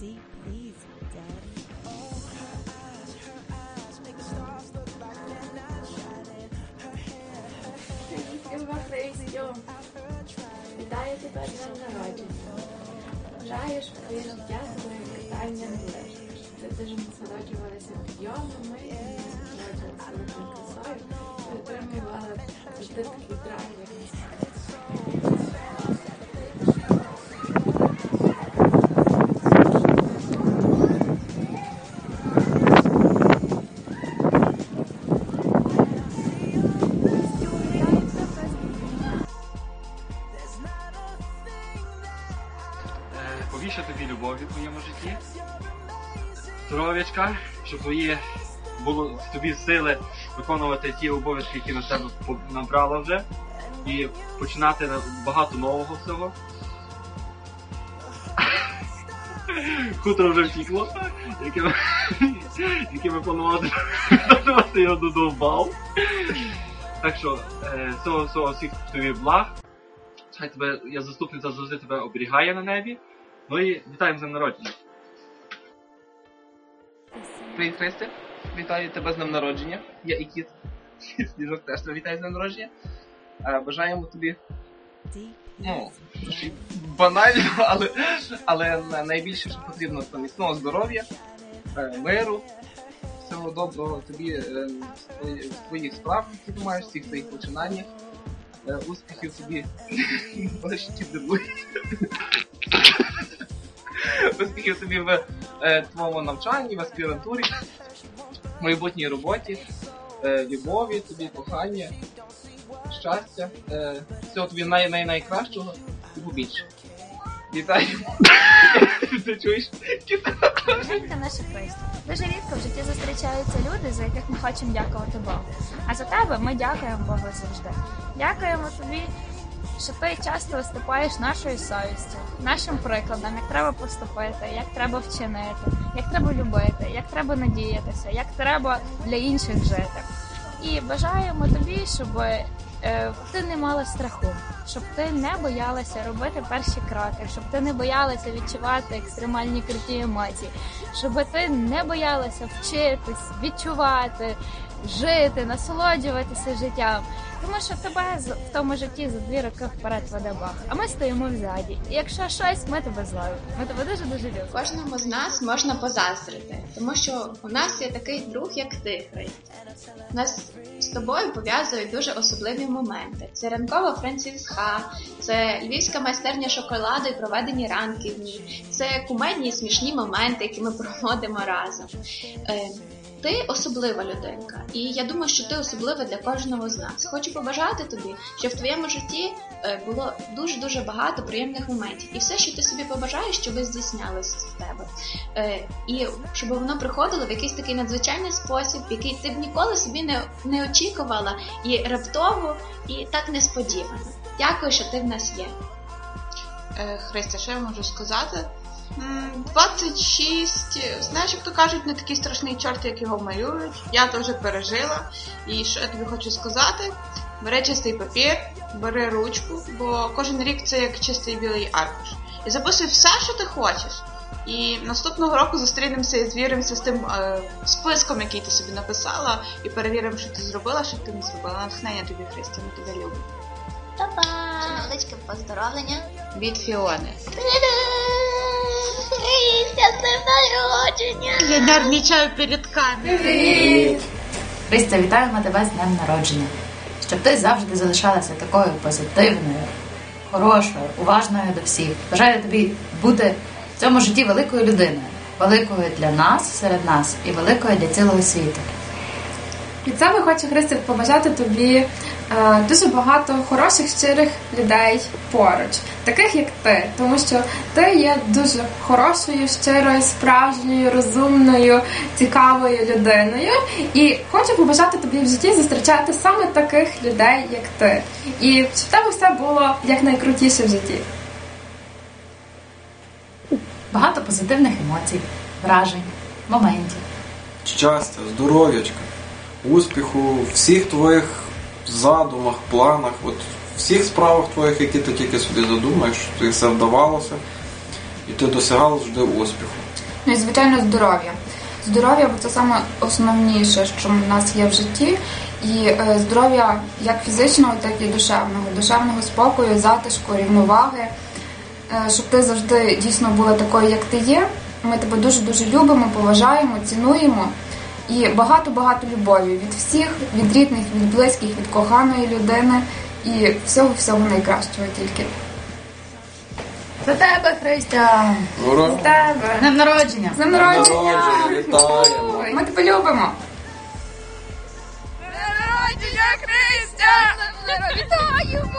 Deep, easy, daddy. Вітаю тебе з днем народження. Бажаю, щоб твоє життя було катанням ближче. Ти дуже насолоджувалася підйомами, і насолоджувалася великою красою, і отримувала завжди такий драйв, як насправді. Житті, здоров'ячка, щоб твої було тобі сили виконувати ті обов'язки, які на себе набрала вже, і починати багато нового всього. Хутро вже втікло, яке ми, планували планувати його додовбав. Так що, е, всього, всього всіх тобі благ. Хай тебе, я заступниця завжди тебе оберігає на небі. Ну і вітаємо з днем народження. Привіт, Христи. Вітаю тебе з днем народження. Я і кіт. Сніжок теж тебе вітаю з днем народження. Е, Бажаємо тобі, ну, банально, але, але найбільше, що потрібно, це міцного здоров'я, е, миру, всього доброго тобі е, в твоїх справах, які ти маєш, всіх твоїх починаннях. Успіхів тобі. Боже. Успіхів тобі в е, твоєму навчанні, в аспірантурі, в майбутній роботі, е, любові тобі, кохання, щастя, е, всього тобі най, най, найкращого і побільше. Вітаю! Ти чуєш? Дорогенька наша Христя. Дуже рідко в житті зустрічаються люди, за яких ми хочемо дякувати Богу. А за тебе ми дякуємо Богу завжди. Дякуємо тобі, що ти часто виступаєш нашою совістю, нашим прикладом, як треба поступити, як треба вчинити, як треба любити, як треба надіятися, як треба для інших жити. І бажаємо тобі, щоб е, ти не мала страху, щоб ти не боялася робити перші кроки, щоб ти не боялася відчувати екстремальні круті емоції, щоб ти не боялася вчитись, відчувати, жити, насолоджуватися життям. Тому що тебе в тому житті за дві роки вперед веде Бог. А ми стоїмо взаді. І якщо щось, ми тебе зловимо. Ми тебе дуже дуже любимо. Кожному з нас можна позаздрити, тому що у нас є такий друг, як ти, Нас з тобою пов'язують дуже особливі моменти. Це ранкова францівська, це львівська майстерня шоколаду і проведені ранки в ній, це кумедні смішні моменти, які ми проводимо разом. Ти особлива людинка, і я думаю, що ти особлива для кожного з нас. Хочу побажати тобі, щоб в твоєму житті е, було дуже дуже багато приємних моментів, і все, що ти собі побажаєш, щоб здійснялося в тебе. Е, і щоб воно приходило в якийсь такий надзвичайний спосіб, який ти б ніколи собі не, не очікувала, і раптово, і так несподівано. Дякую, що ти в нас є. Е, Христя, що я можу сказати? М, 26, знаєш, як то кажуть, не такий страшний чорт, як його малюють. Я то вже пережила. І що я тобі хочу сказати? Бери чистий папір, бери ручку, бо кожен рік це як чистий білий аркуш. І записуй все, що ти хочеш. І наступного року зустрінемося і звіримося з тим е, списком, який ти собі написала, і перевіримо, що ти зробила, що ти не зробила. Натхнення тобі, Христя, ми тебе любимо. Па-па! Невеличке поздоровлення. Від Фіони. Я нервничаю перед камерою. Христя, вітаємо тебе з днем народження. Щоб ти завжди залишалася такою позитивною, хорошою, уважною до всіх. Бажаю тобі бути в цьому житті великою людиною, великою для нас, серед нас і великою для цілого світу. Від себе хочу Христя побажати тобі дуже багато хороших, щирих людей поруч, таких як ти, тому що ти є дуже хорошою, щирою, справжньою, розумною, цікавою людиною. І хочу побажати тобі в житті зустрічати саме таких людей, як ти, і щоб в тебе все було якнайкрутіше в житті. Багато позитивних емоцій, вражень, моментів. щастя, здоров'ячка, успіху всіх твоїх задумах, планах, от всіх справах твоїх, які ти тільки собі задумаєш, тобі все вдавалося, і ти досягала завжди успіху. Ну і звичайно здоров'я. Здоров'я, бо це саме основніше, що в нас є в житті. І е, здоров'я як фізичного, так і душевного, душевного спокою, затишку, рівноваги, Е, щоб ти завжди дійсно була такою, як ти є. Ми тебе дуже дуже любимо, поважаємо, цінуємо. І багато-багато любові від всіх, від рідних, від близьких, від коханої людини і всього всього найкращого тільки. За тебе, Христя! Ура! З тебе! З Днем народження! З днем народження! Народження, вітаємо! Ми тебе любимо! Народження Христя! Вітаємо!